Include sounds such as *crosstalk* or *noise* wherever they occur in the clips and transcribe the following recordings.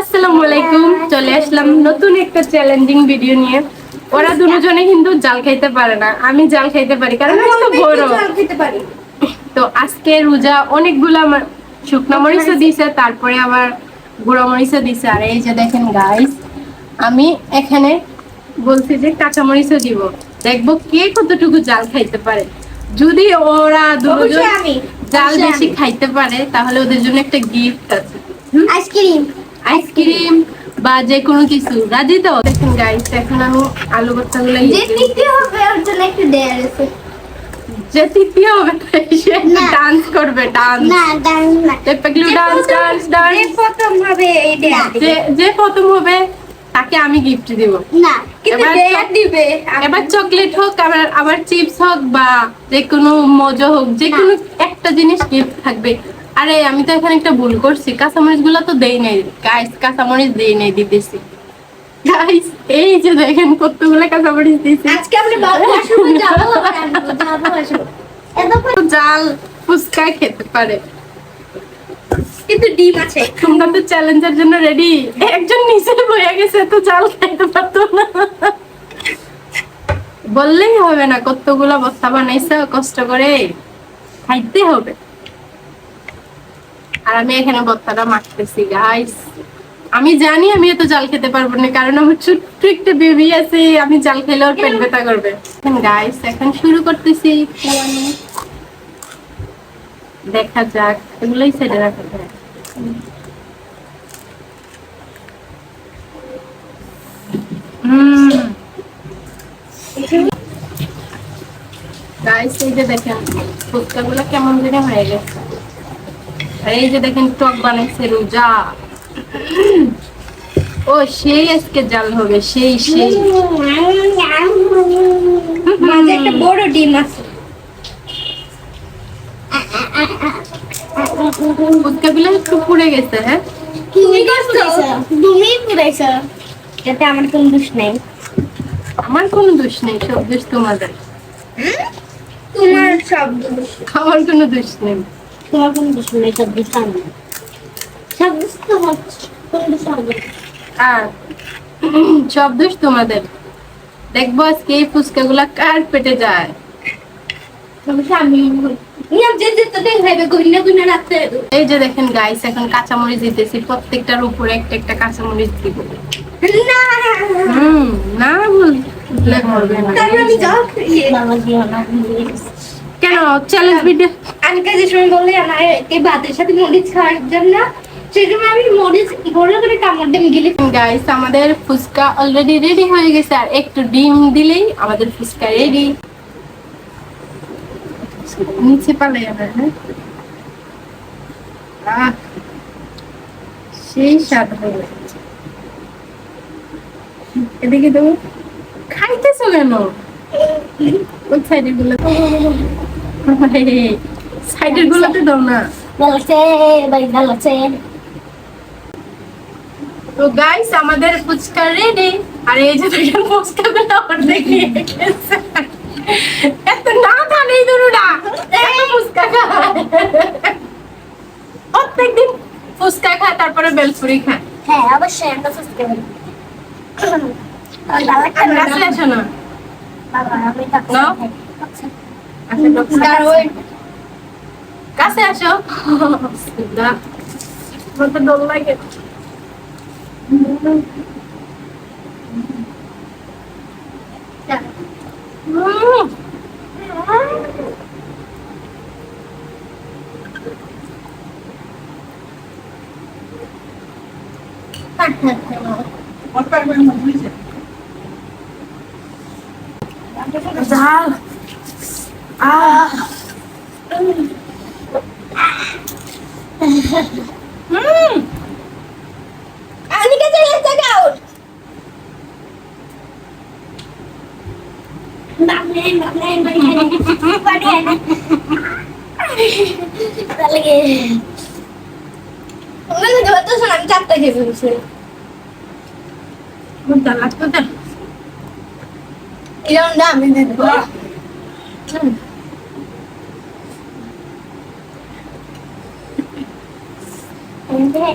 আসসালামু আলাইকুম। চলে আসলাম নতুন একটা চ্যালেঞ্জিং ভিডিও নিয়ে। ওরা দুজনে কিন্তু জাল খাইতে পারে না। আমি জাল খাইতে পারি কারণ আমি তো বড়। তো আজকে রোজা অনেকগুলা শুকনো মরিচও দিছে তারপরে আবার গুঁড়ো মরিচও দিছে। আর এই যে দেখেন গাইস আমি এখানে বলছি যে কাঁচা মরিচও দিব। দেখব কে কতটুকু জাল খাইতে পারে। যদি ওরা দুজন জাল বেশি খাইতে পারে তাহলে ওদের জন্য একটা গিফট আছে। আইসক্রিম। আইসক্রিম বা যে কোনো কিছু। রাজি তো? দেখেন গাইস এখন আমি আলু ভর্তা গুলো যে তৃতীয় হবে ওর জন্য একটু দেয়ার আছে যে তৃতীয় হবে সে ডান্স করবে ডান্স না দাঁড়ান না। পেপাকলু যে ডান্স ডান্স ডান্স যে প্রথম হবে এই যে যে প্রথম হবে তাকে আমি গিফট দিব। না কিন্তু দেয়ার দিবে। এবার চকলেট হোক আবার আবার চিপস হোক বা যে কোনো মজা হোক যে কোনো একটা জিনিস গিফট থাকবে। আরে আমি তো এখানে একটা ভুল করছি। কাঁচামরিচগুলো তো দেই নাই। গাইস কাঁচামরিচ দেই নাই দিতেছি। গাইস এই যে দেখেন কতগুলো কাঁচামরিচ দিয়েছি। আজকে এত জাল ফুচকা খেতে পারে। কিন্তু ডিম আছে। তোমরা তো চ্যালেঞ্জের জন্য রেডি একজন নিচে বয়ে গেছে তো জাল খাইতে পারতো না। বললেই হবে না কতগুলো বস্তা বানাইছে কষ্ট করে। খাইতে হবে। আর আমি এখানে বস্তাটা মাখতেছি গাইস আমি জানি আমি এত জাল খেতে পারব না, কারণ আমার ছোট্ট একটা বেবি আছে, আমি জাল খেলে ওর পেট ব্যথা করবে। গাইস এখন শুরু করতেছি দেখা যাক, এগুলোই সাইডে রাখা গাইস এই যে দেখেন ফুচকাগুলো কেমন জানি হয়ে গেছে। এই যে দেখেন টক বানাইছে রোজা। ও সেই আজকে জাল হবে সেই সেই। মাঝে একটা বড় ডিম আছে। একটু পুড়ে গেছে হ্যাঁ? তুমি করছ? আমার কোনো দোষ নেই। আমার কোনো দোষ নেই সব দোষ তোমাদের। তোমার সব দোষ। আমার কোনো দোষ নেই। তোমার কোনো দোষ নেই সব সব দোষ তোমার কোনো দোষ আমার আর সব দোষ তোমাদের। দেখব আজকে এই ফুচকাগুলা কার পেটে যায়। সমস্যা আমি নিয়ম যে যে তো দেখাইবে গুইনা গুইনা রাখতে এই যে দেখেন গাইস এখন কাঁচামরিচ দিতেছি প্রত্যেকটার উপরে একটা একটা কাঁচামরিচ দিব। না। হুম না বললে হবে না। কেন? চ্যালেঞ্জ ভিডিও আমি সময় বললে আমার এই ভাতের সাথে মরিচ খাওয়ার জন্য? সময় আমি মরিচ বড় করে কামড় দিয়ে গেলে গাইস আমাদের ফুচকা অলরেডি রেডি হয়ে গেছে। আর একটু ডিম দিলেই আমাদের ফুচকা রেডি নিচে পালাই হ্যাঁ? সেই স্বাদ হয়ে গেছে। এদিকে দেবো খাইতেছো কেন? *laughs* ওই সাইডেরগুলো সাইডের গুলোতে দাও না। বলছে ভাই বলছে তো গাইস আমাদের ফুচকা রেডি আর এই যে দেখেন ফুচকা গুলো অর্ধেক নিয়ে গেছে। এত না খান এই দুটা এত ফুচকা খায় প্রত্যেকদিন ফুচকা খায় তারপরে বেলপুরি খায় হ্যাঁ অবশ্যই আমরা সুস্থ করি কাছে আসো না। বাবা আমি তো কাছে আসো না আমার তো ডর লাগে উম। ঝাল হুম আনিকা চলে এসে গাও বাবলে বাবলে বাড়ি বাড়ি তাহলে ওখানে যত সময় আমি চারটা খেয়ে ফেলছি কোনটা এরকম দাম আমি দিয়ে দেবো হুম।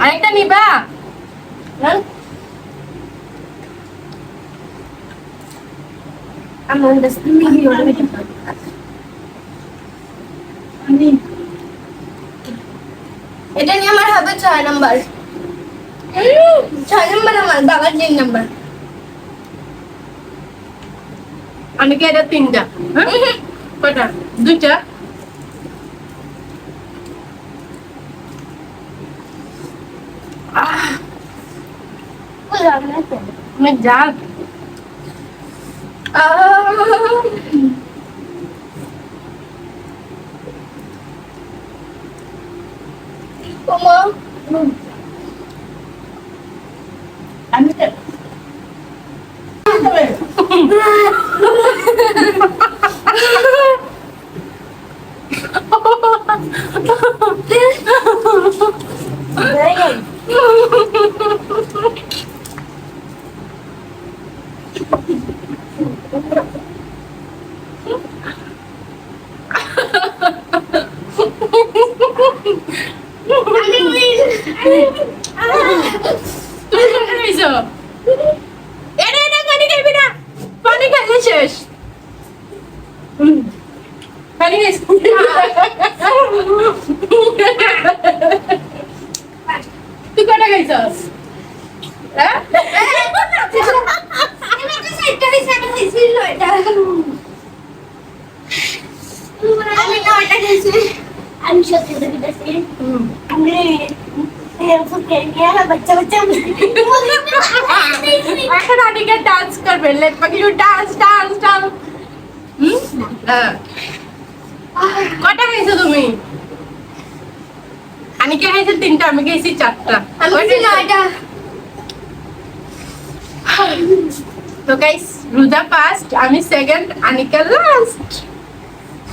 আরেকটা নিবা। হ্যাঁ? এটা নিয়ে আমার হবে ছয় নাম্বার। ছয় নাম্বার আমার বাবার তিন নাম্বার। অনেকে এটা তিনটা? হ্যাঁ? কটা দুইটা? অনেক জাল আমি তো তুমি কোনটা খাইছো এটা এটা পানি খাইবি না পানি খাইলে শেষ। তুই কটা খাইছস? হ্যাঁ? আমি নয়টা খেয়েছি। আমি সত্যি আমি বাচ্চা বাচ্চা এখন আনিকা লেট পাখিলু ডান্স ডান্স ডান্স। কটা খাইছো তুমি? আনিকা খাইছে তিনটা আমি চারটা। আমি খেয়েছি? নয়টা। তো গাইস রুজা ফার্স্ট আমি সেকেন্ড আনিকা লাস্ট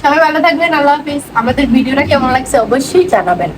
সবাই ভালো থাকবেন আল্লাহ হাফিজ। আমাদের ভিডিওটা কেমন লাগছে অবশ্যই জানাবেন।